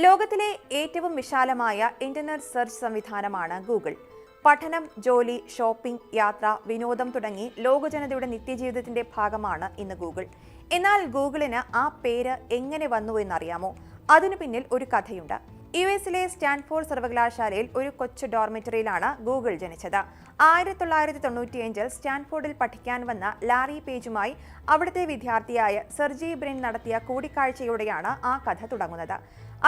ലോകത്തിലെ ഏറ്റവും വിശാലമായ ഇന്റർനെറ്റ് സെർച്ച് സംവിധാനമാണ് ഗൂഗിൾ. പഠനം ജോലി ഷോപ്പിംഗ് യാത്ര വിനോദം തുടങ്ങി ലോകജനതയുടെ നിത്യജീവിതത്തിന്റെ ഭാഗമാണ് ഇന്ന് ഗൂഗിൾ. എന്നാൽ ഗൂഗിളിന് ആ പേര് എങ്ങനെ വന്നു എന്നറിയാമോ? അതിനു പിന്നിൽ ഒരു കഥയുണ്ട്. യു എസിലെ സ്റ്റാൻഫോർഡ് സർവകലാശാലയിൽ ഒരു കൊച്ചു ഡോർമിറ്ററിയിലാണ് ഗൂഗിൾ ജനിച്ചത്. ആയിരത്തി തൊള്ളായിരത്തി തൊണ്ണൂറ്റിയഞ്ചിൽ സ്റ്റാൻഫോർഡിൽ പഠിക്കാൻ വന്ന ലാറി പേജുമായി അവിടുത്തെ വിദ്യാർത്ഥിയായ സെർജി ബ്രിൻ നടത്തിയ കൂടിക്കാഴ്ചയോടെയാണ് ആ കഥ തുടങ്ങുന്നത്.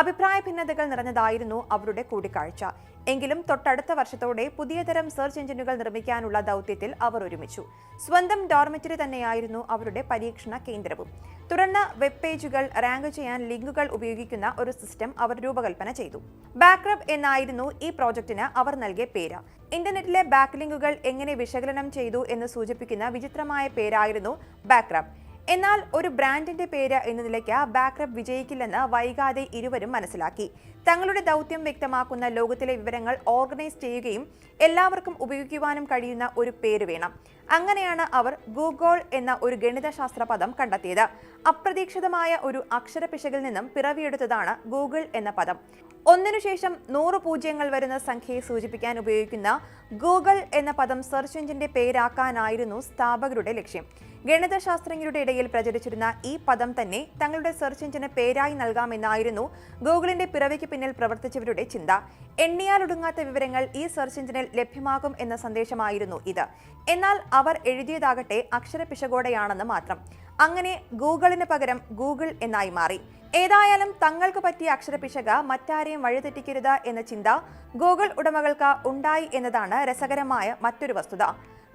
അഭിപ്രായ ഭിന്നതകൾ നിറഞ്ഞതായിരുന്നു അവരുടെ കൂടിക്കാഴ്ച. എങ്കിലും തൊട്ടടുത്ത വർഷത്തോടെ പുതിയ തരം സെർച്ച് എഞ്ചിനുകൾ നിർമ്മിക്കാനുള്ള ദൗത്യത്തിൽ അവർ ഒരുമിച്ചു. സ്വന്തം ഡോർമെറ്ററി തന്നെയായിരുന്നു അവരുടെ പരീക്ഷണ കേന്ദ്രവും. തുടർന്ന് വെബ് പേജുകൾ റാങ്ക് ചെയ്യാൻ ലിങ്കുകൾ ഉപയോഗിക്കുന്ന ഒരു സിസ്റ്റം അവർ രൂപകൽപ്പന ചെയ്തു. ബാക്ക്റബ് എന്നായിരുന്നു ഈ പ്രോജക്റ്റിന് അവർ നൽകിയ പേര്. ഇന്റർനെറ്റിലെ ബാക്ക് ലിങ്കുകൾ എങ്ങനെ വിശകലനം ചെയ്തു എന്ന് സൂചിപ്പിക്കുന്ന വിചിത്രമായ പേരായിരുന്നു ബാക്ക്റബ് എന്നാൽ ഒരു ബ്രാൻഡിന്റെ പേര് എന്ന നിലയ്ക്ക് ബാക്ക്റബ് വിജയിക്കില്ലെന്ന് വൈകാതെ ഇരുവരും മനസ്സിലാക്കി. തങ്ങളുടെ ദൗത്യം വ്യക്തമാക്കുന്ന ലോകത്തിലെ വിവരങ്ങൾ ഓർഗനൈസ് ചെയ്യുകയും എല്ലാവർക്കും ഉപയോഗിക്കുവാനും കഴിയുന്ന ഒരു പേര് വേണം. അങ്ങനെയാണ് അവർ ഗൂഗോൾ എന്ന ഒരു ഗണിതശാസ്ത്ര പദം കണ്ടെത്തിയത്. അപ്രതീക്ഷിതമായ ഒരു അക്ഷരപിശകിൽ നിന്നും പിറവിയെടുത്തതാണ് ഗൂഗിൾ എന്ന പദം. ഒന്നിനു ശേഷം നൂറ് പൂജ്യങ്ങൾ വരുന്ന സംഖ്യയെ സൂചിപ്പിക്കാൻ ഉപയോഗിക്കുന്ന ഗൂഗിൾ എന്ന പദം സെർച്ച് എഞ്ചിന്റെ പേരാക്കാനായിരുന്നു സ്ഥാപകരുടെ ലക്ഷ്യം. ഗണിതശാസ്ത്രജ്ഞരുടെ ഇടയിൽ പ്രചരിച്ചിരുന്ന ഈ പദം തന്നെ തങ്ങളുടെ സെർച്ച് എഞ്ചിന് പേരായി നൽകാമെന്നായിരുന്നു ഗൂഗിളിന്റെ പിറവിക്ക് പിന്നിൽ പ്രവർത്തിച്ചവരുടെ ചിന്ത. എണ്ണിയാലൊടുങ്ങാത്ത വിവരങ്ങൾ ഈ സെർച്ച് എഞ്ചിനിൽ ലഭ്യമാകും എന്ന സന്ദേശമായിരുന്നു ഇത്. എന്നാൽ അവർ എഴുതിയതാകട്ടെ അക്ഷരപിശകോടെയാണെന്ന് മാത്രം. അങ്ങനെ ഗൂഗിളിന് പകരം ഗൂഗിൾ എന്നായി മാറി. ഏതായാലും തങ്ങൾക്ക് പറ്റിയ അക്ഷരപിശക മറ്റാരെയും വഴിതെറ്റിക്കരുത് എന്ന ചിന്ത ഗൂഗിൾ ഉടമകൾക്ക് ഉണ്ടായി എന്നതാണ് രസകരമായ മറ്റൊരു വസ്തുത.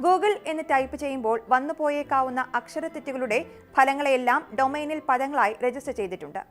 ഗൂഗിൾ എന്ന് ടൈപ്പ് ചെയ്യുമ്പോൾ വന്നുപോയേക്കാവുന്ന അക്ഷരത്തെറ്റുകളുടെ ഫലങ്ങളെയെല്ലാം ഡൊമൈനിൽ പദങ്ങളായി രജിസ്റ്റർ ചെയ്തിട്ടുണ്ട്.